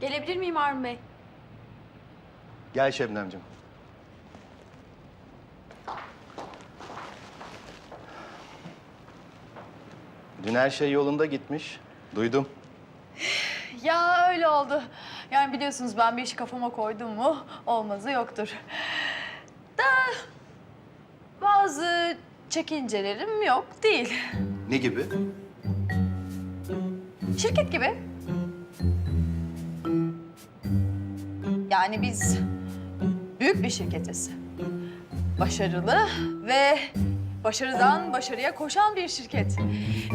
Gelebilir miyim Harun Bey? Gel Şebnemciğim. Dün her şey yolunda gitmiş. Duydum. Ya öyle oldu. Yani biliyorsunuz ben bir işi kafama koydum mu olmazı yoktur. Da bazı çekincelerim yok değil. Ne gibi? Şirket gibi. Yani biz büyük bir şirketiz. Başarılı ve başarıdan başarıya koşan bir şirket.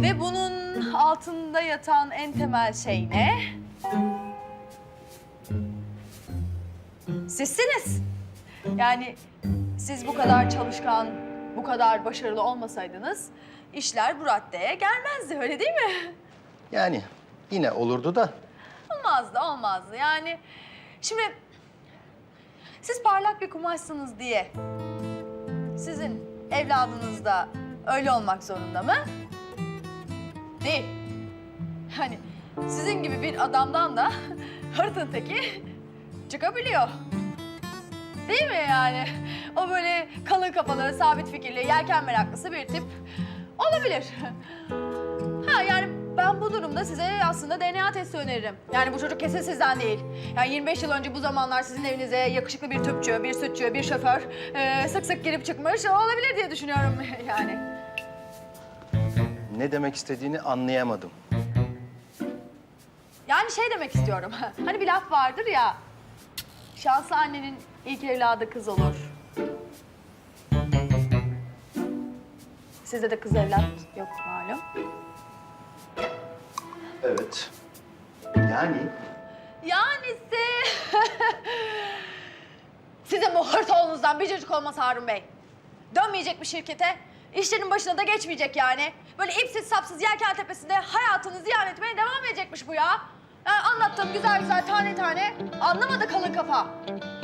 Ve bunun altında yatan en temel şey ne? Sizsiniz. Yani siz bu kadar çalışkan, bu kadar başarılı olmasaydınız işler bu raddeye gelmezdi öyle değil mi? Yani yine olurdu da. Olmazdı, olmazdı. Yani şimdi siz parlak bir kumaşsınız diye sizin evladınız da öyle olmak zorunda mı? Değil. Yani sizin gibi bir adamdan da hırtın teki çıkabiliyor. Değil mi yani? O böyle kalın kafalı, sabit fikirli, yelken meraklısı bir tip olabilir. Ha yani ben bu durumda size aslında DNA testi öneririm. Yani bu çocuk kesin sizden değil. Yani 25 yıl önce bu zamanlar sizin evinize yakışıklı bir tüpçü, bir sütçü, bir şoför eee, sık sık girip çıkmış olabilir diye düşünüyorum yani. Ne demek istediğini anlayamadım. Yani şey demek istiyorum. Hani bir laf vardır ya. Şanslı annenin ilk evladı kız olur. Sizde de kız evlat yok malum. Evet. Yani Yani size... Sizin bu hırt oğlunuzdan bir çocuk olmaz Harun Bey. Dönmeyecek bir şirkete, işlerin başına da geçmeyecek yani. Böyle ipsiz sapsız yelken tepesinde hayatını ziyan etmeye devam edecekmiş bu ya. Yani anlattım güzel güzel tane tane. Anlamadı kalın kafa.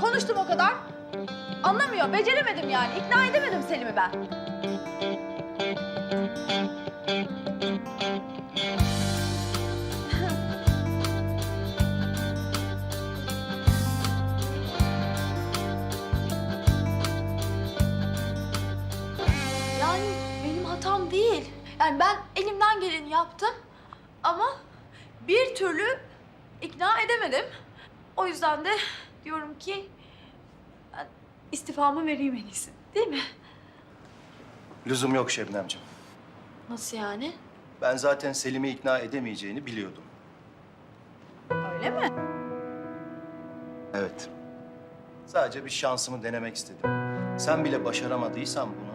Konuştum o kadar. Anlamıyor, beceremedim yani. İkna edemedim Selim'i ben. Yani benim hatam değil. Yani ben elimden geleni yaptım ama bir türlü ikna edemedim. O yüzden de diyorum ki istifamı vereyim en iyisi. Değil mi? lüzum yok Şebnemciğim. Nasıl yani? Ben zaten Selim'i ikna edemeyeceğini biliyordum. Öyle mi? Evet. Sadece bir şansımı denemek istedim. Sen bile başaramadıysan bunu,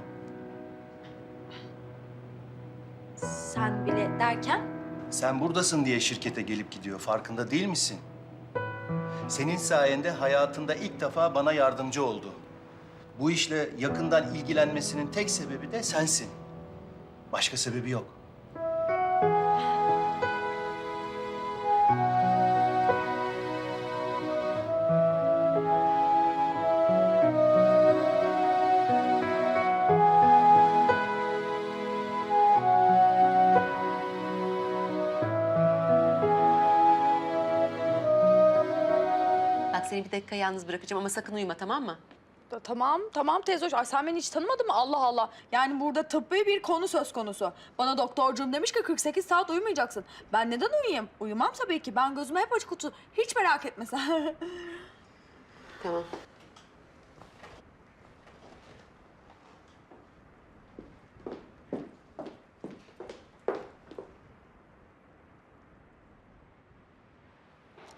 Sen bile derken? sen buradasın diye şirkete gelip gidiyor. Farkında değil misin? Senin sayende hayatında ilk defa bana yardımcı oldu. Bu işle yakından ilgilenmesinin tek sebebi de sensin. Başka sebebi yok. Bak seni bir dakika yalnız bırakacağım ama sakın uyuma tamam mı? Ta- Tamam, tamam teyze hoş. Ay sen beni hiç tanımadın mı? Allah Allah. Yani burada tıbbi bir konu söz konusu. Bana doktorcuğum demiş ki 48 saat uyumayacaksın. Ben neden uyuyayım? Uyumam tabii ki. Ben gözüme hep açık kutu. Hiç merak etme sen. Tamam.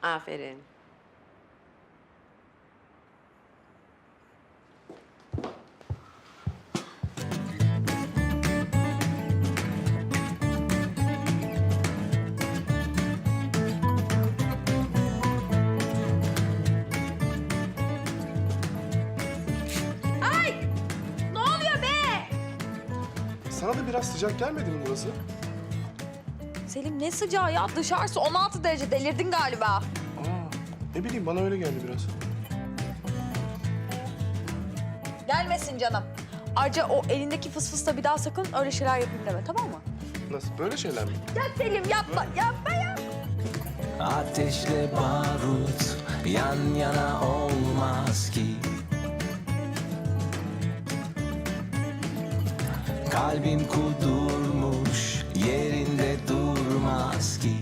Aferin. Sana da biraz sıcak gelmedi mi burası? Selim ne sıcağı ya? Dışarısı 16 derece. Delirdin galiba. Aa, ne bileyim bana öyle geldi biraz. Gelmesin canım. Ayrıca o elindeki fıs fısla bir daha sakın öyle şeyler yapayım deme tamam mı? Nasıl? Böyle şeyler mi? Ya Selim yapma yapma ya. Ateşle barut yan yana olmaz ki Kalbim kudurmuş yerinde durmaz ki.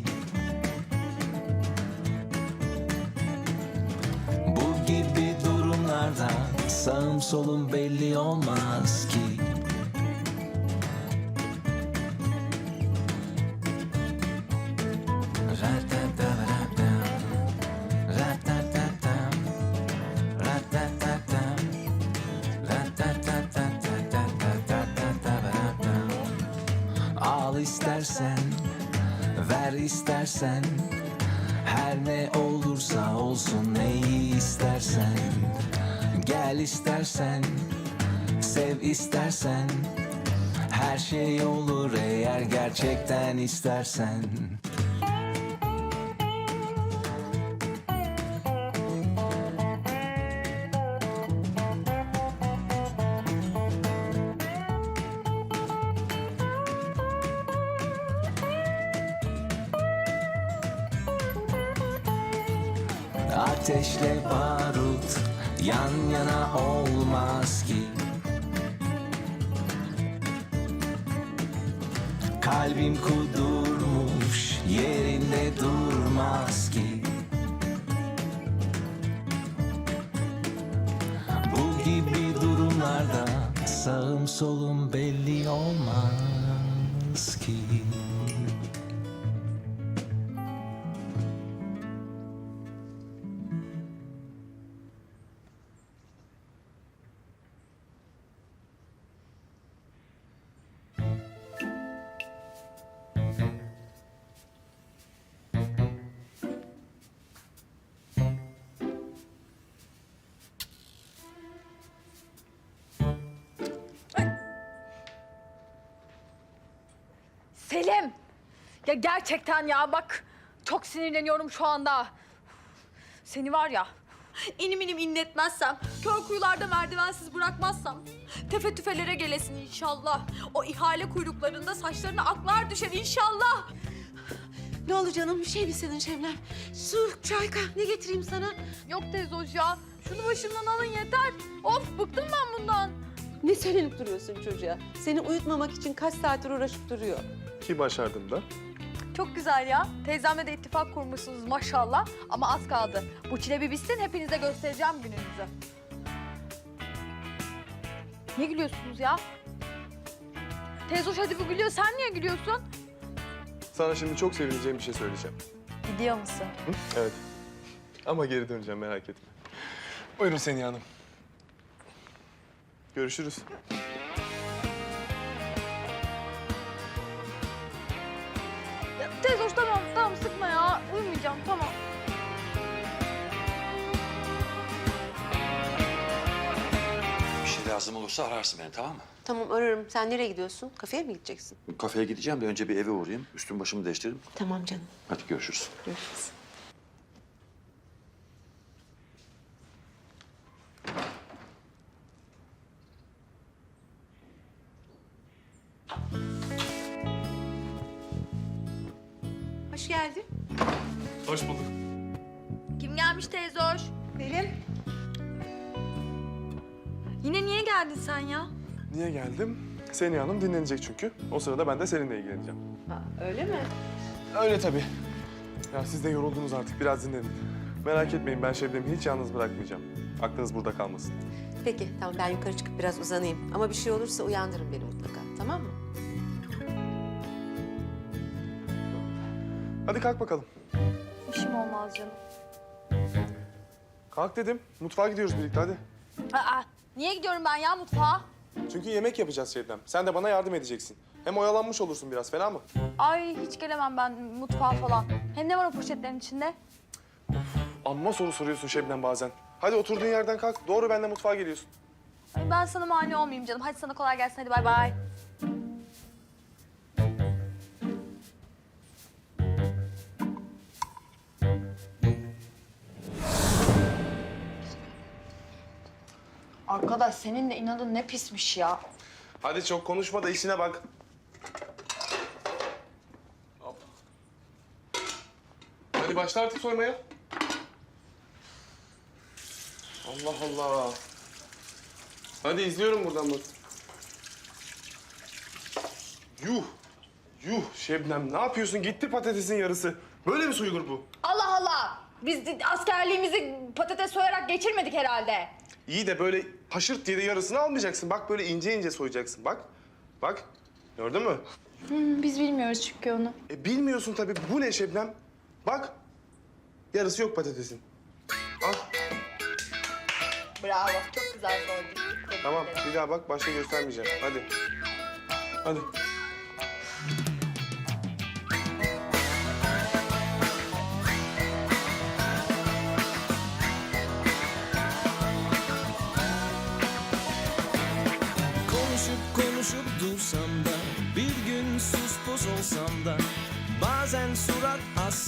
Bu gibi durumlarda sağım solum belli olmaz ki istersen Her şey olur eğer gerçekten istersen sağım solum belli olmaz ki Ya gerçekten ya bak çok sinirleniyorum şu anda. Seni var ya inim inim inletmezsem, kör kuyularda merdivensiz bırakmazsam tefe tüfelere gelesin inşallah. O ihale kuyruklarında saçlarına aklar düşer inşallah. Ne oldu canım? Bir şey mi istedin Şebnem? Su, çay, kahve ne getireyim sana? Yok teyze ya. Şunu başımdan alın yeter. Of bıktım ben bundan. Ne söylenip duruyorsun çocuğa? Seni uyutmamak için kaç saattir uğraşıp duruyor. Ki başardım da. Çok güzel ya. Teyzemle de ittifak kurmuşsunuz maşallah. Ama az kaldı. Bu çile bir bitsin hepinize göstereceğim gününüzü. Niye gülüyorsunuz ya? Teyze hoş hadi bu gülüyor. Sen niye gülüyorsun? Sana şimdi çok sevineceğim bir şey söyleyeceğim. Gidiyor musun? Hı? Evet. Ama geri döneceğim merak etme. Buyurun Seniha Hanım. Görüşürüz. Ya. Uyumayacağım tamam. Bir şey lazım olursa ararsın beni tamam mı? Tamam ararım. Sen nereye gidiyorsun? Kafeye mi gideceksin? Kafeye gideceğim de önce bir eve uğrayayım. Üstüm başımı değiştireyim. Tamam canım. Hadi görüşürüz. Görüşürüz. Hoş geldin. Hoş bulduk. Kim gelmiş teyze hoş? Selim. Yine niye geldin sen ya? Niye geldim? Seniha Hanım dinlenecek çünkü. O sırada ben de seninle ilgileneceğim. öyle mi? Öyle tabii. Ya siz de yoruldunuz artık. Biraz dinlenin. Merak etmeyin ben Şebnem'i hiç yalnız bırakmayacağım. Aklınız burada kalmasın. Peki tamam ben yukarı çıkıp biraz uzanayım. Ama bir şey olursa uyandırın beni mutlaka tamam mı? Hadi kalk bakalım. İşim olmaz canım. Kalk dedim. Mutfağa gidiyoruz birlikte hadi. Aa, niye gidiyorum ben ya mutfağa? Çünkü yemek yapacağız Şebnem. Sen de bana yardım edeceksin. Hem oyalanmış olursun biraz. Fena mı? Ay hiç gelemem ben mutfağa falan. Hem ne var o poşetlerin içinde? Amma soru soruyorsun Şebnem bazen. Hadi oturduğun yerden kalk. Doğru benimle mutfağa geliyorsun. Ay, ben sana mani olmayayım canım. Hadi sana kolay gelsin. Hadi bay bay. Arkadaş senin de inadın ne pismiş ya. Hadi çok konuşma da işine bak. Hop. Hadi başla artık soymaya. Allah Allah. Hadi izliyorum buradan bak. Yuh. Yuh Şebnem ne yapıyorsun? Gitti patatesin yarısı. Böyle mi soyulur bu? Allah Allah. Biz askerliğimizi patates soyarak geçirmedik herhalde. İyi de böyle haşırt diye de yarısını almayacaksın. Bak böyle ince ince soyacaksın. Bak. Bak. Gördün mü? biz bilmiyoruz çünkü onu. E bilmiyorsun tabii. Bu ne Şebnem? Bak. Yarısı yok patatesin. Al. Bravo. Çok güzel soydun. Tamam. Bir daha bak. Başka göstermeyeceğim. Hadi. Hadi.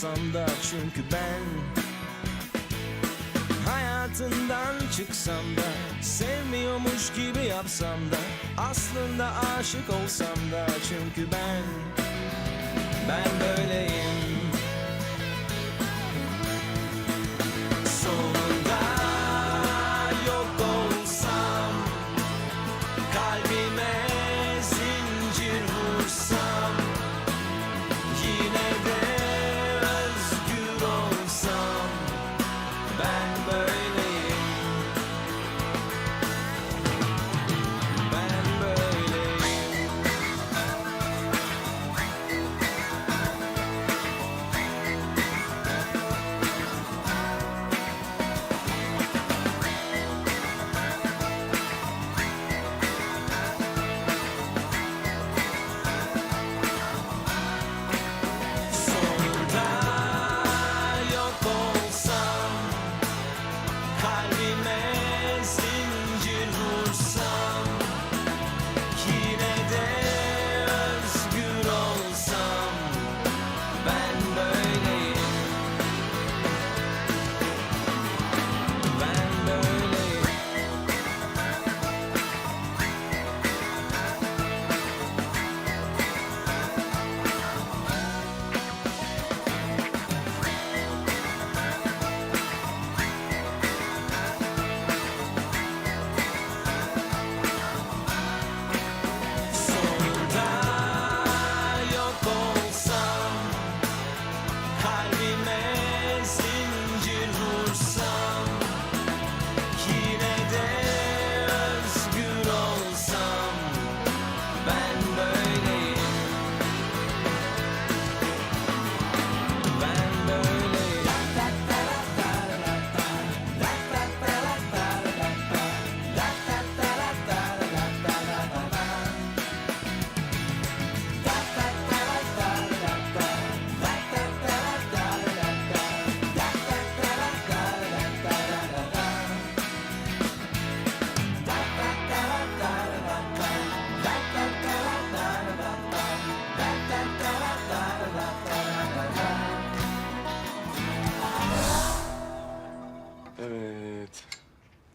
Assam da Çünkü ben Hayatından çıksam da Sevmiyormuş gibi yapsam da Aslında aşık olsam da Çünkü ben Ben böyleyim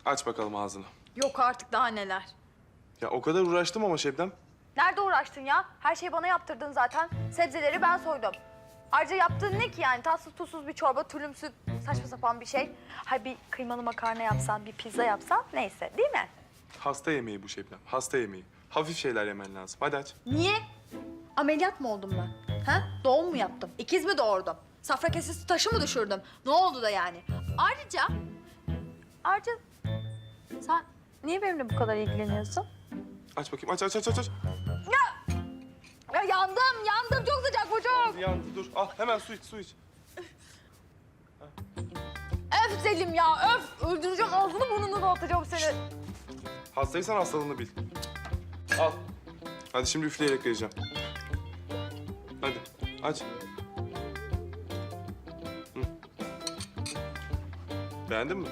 Aç bakalım ağzını. Yok artık daha neler. Ya o kadar uğraştım ama Şebnem. Nerede uğraştın ya? Her şeyi bana yaptırdın zaten. Sebzeleri ben soydum. Ayrıca yaptığın ne ki yani? Tatsız tuzsuz bir çorba, tülümsü saçma sapan bir şey. Hay bir kıymalı makarna yapsan, bir pizza yapsan neyse değil mi? Hasta yemeği bu Şebnem. Hasta yemeği. Hafif şeyler yemen lazım. Hadi aç. Niye? Ameliyat mı oldum ben? Ha? Doğum mu yaptım? İkiz mi doğurdum? Safra kesesi taşı mı düşürdüm? Ne oldu da yani? Ayrıca... Ayrıca... Sen niye benimle bu kadar ilgileniyorsun? Aç bakayım. Aç aç aç aç. aç. Ya yandım, yandım. Çok sıcak bu çok. Yandı dur. Al hemen su iç su iç. Öf Selim ya, öf. Öldüreceğim ağzını burnunu dağıtacağım seni. Hastaysan hastalığını bil. Al. Hadi şimdi üfleyerek vereceğim. Hadi aç. Hı. Beğendin mi?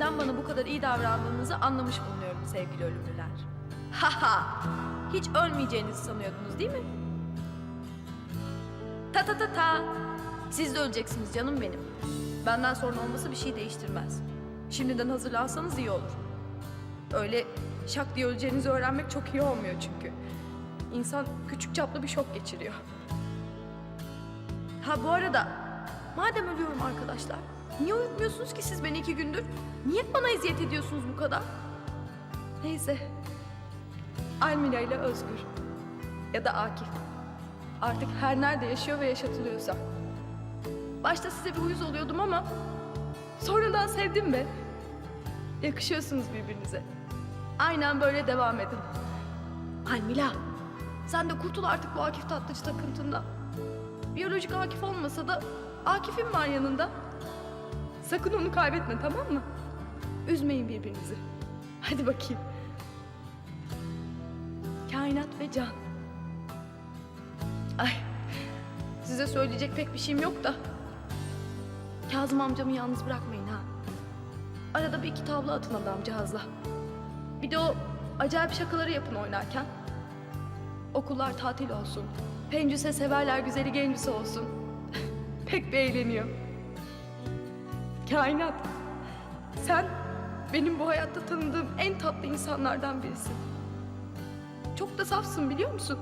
Neden bana bu kadar iyi davrandığınızı anlamış bulunuyorum sevgili ölümlüler. Haha! Hiç ölmeyeceğinizi sanıyordunuz değil mi? Ta ta ta ta! Siz de öleceksiniz canım benim. Benden sonra olması bir şey değiştirmez. Şimdiden hazırlansanız iyi olur. Öyle şak diye öleceğinizi öğrenmek çok iyi olmuyor çünkü. İnsan küçük çaplı bir şok geçiriyor. Ha bu arada madem ölüyorum arkadaşlar. Niye uyutmuyorsunuz ki siz beni iki gündür? Niye bana eziyet ediyorsunuz bu kadar? Neyse. Almila ile Özgür. Ya da Akif. Artık her nerede yaşıyor ve yaşatılıyorsa. Başta size bir uyuz oluyordum ama sonradan sevdim be. Yakışıyorsunuz birbirinize. Aynen böyle devam edin. Almila, sen de kurtul artık bu Akif Tatlıcı takıntından. Biyolojik Akif olmasa da Akif'im var yanında. Sakın onu kaybetme tamam mı? Üzmeyin birbirinizi. Hadi bakayım. Kainat ve can. Ay, size söyleyecek pek bir şeyim yok da. Kazım amcamı yalnız bırakmayın ha. Arada bir iki tavla atın adamcağızla. Bir de o acayip şakaları yapın oynarken. Okullar tatil olsun. Pencüse severler güzeli gencüse olsun. Pek bir. Kainat. Sen benim bu hayatta tanıdığım en tatlı insanlardan birisin. Çok da safsın biliyor musun?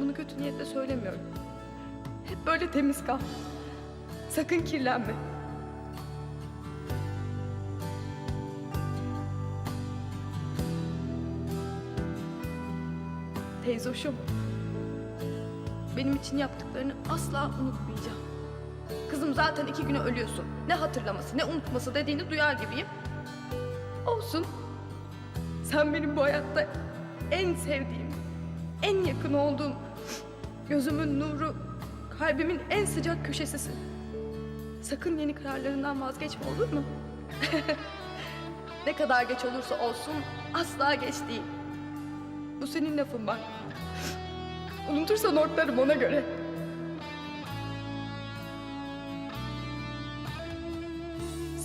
Bunu kötü niyetle söylemiyorum. Hep böyle temiz kal. Sakın kirlenme. Teyzoşum. Benim için yaptıklarını asla unutmayacağım. Kızım zaten iki güne ölüyorsun. Ne hatırlaması ne unutması dediğini duyar gibiyim. Olsun. Sen benim bu hayatta en sevdiğim, en yakın olduğum, gözümün nuru, kalbimin en sıcak köşesisin. Sakın yeni kararlarından vazgeçme olur mu? ne kadar geç olursa olsun asla geç değil. Bu senin lafın bak. Unutursan ortlarım ona göre.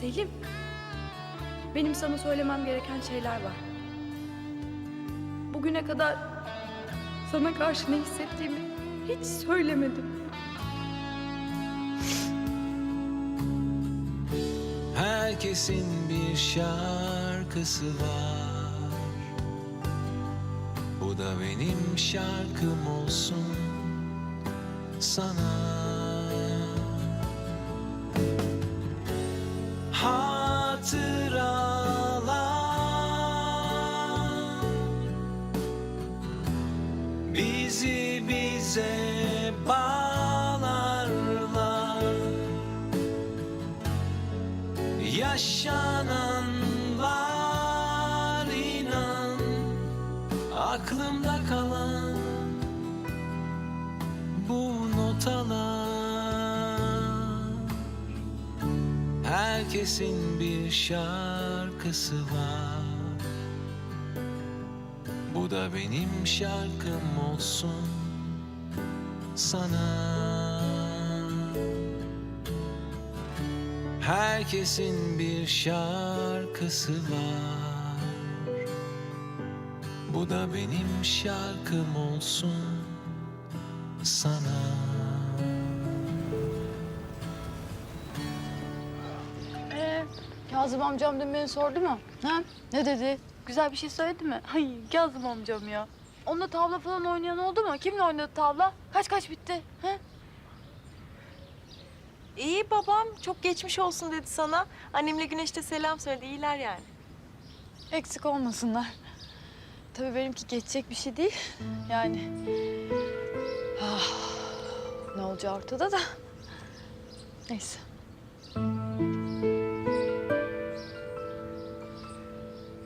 Selim, benim sana söylemem gereken şeyler var. Bugüne kadar sana karşı ne hissettiğimi hiç söylemedim. Herkesin bir şarkısı var Bu da benim şarkım olsun sana Yaşananlar inan Aklımda kalan Bu notalar. Herkesin bir şarkısı var. Bu da benim şarkım olsun sana Herkesin bir şarkısı var Bu da benim şarkım olsun sana Ee, Kazım amcam dün beni sordu mu? Ha? Ne dedi? Güzel bir şey söyledi mi? Ay Kazım amcam ya. Onunla tavla falan oynayan oldu mu? Kimle oynadı tavla? Kaç kaç bitti? Ha? İyi babam çok geçmiş olsun dedi sana. Annemle Güneş de selam söyledi. İyiler yani. Eksik olmasınlar. Tabii benimki geçecek bir şey değil. Yani... Ah, ne olacağı ortada da. Neyse.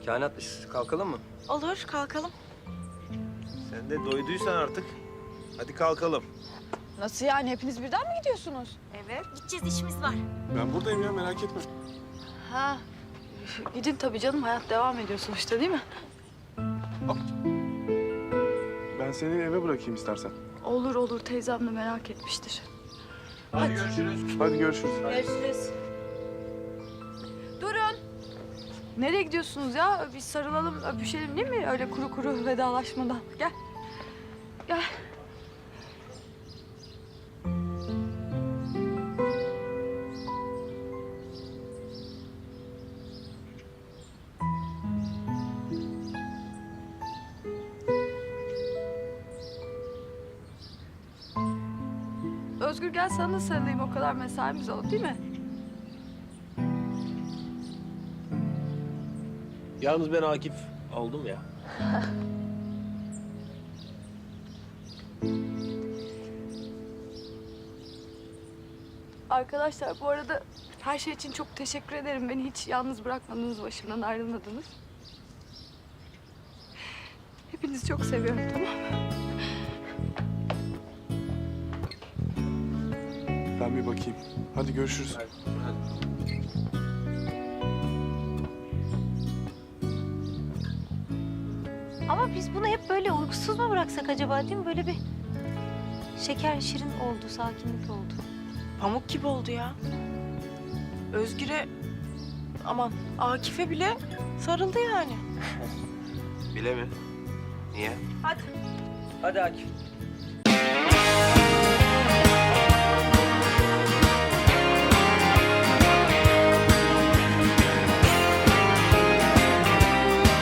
Kainat biz kalkalım mı? Olur kalkalım. Sen de doyduysan artık. Hadi kalkalım. Nasıl yani? Hepiniz birden mi gidiyorsunuz? Evet. Gideceğiz işimiz var. Ben buradayım ya merak etme. Ha. Gidin tabii canım. Hayat devam ediyor sonuçta değil mi? Ben seni eve bırakayım istersen. Olur olur. Teyzem de merak etmiştir. Hadi görüşürüz. Hadi görüşürüz. Görüşürüz. Durun. Nereye gidiyorsunuz ya? Bir sarılalım, öpüşelim değil mi? Öyle kuru kuru vedalaşmadan. Gel. Gel. Özgür gel sana da sarılayım o kadar mesaimiz oldu değil mi? Yalnız ben Akif oldum ya. Arkadaşlar bu arada her şey için çok teşekkür ederim. Beni hiç yalnız bırakmadınız, başımdan ayrılmadınız. Hepinizi çok seviyorum tamam Ben bir bakayım. Hadi görüşürüz. Ama biz bunu hep böyle uykusuz mu bıraksak acaba değil mi? Böyle bir şeker şirin oldu, sakinlik oldu. Pamuk gibi oldu ya. Özgür'e aman Akif'e bile sarıldı yani. Bile mi? Niye? Hadi. Hadi Akif.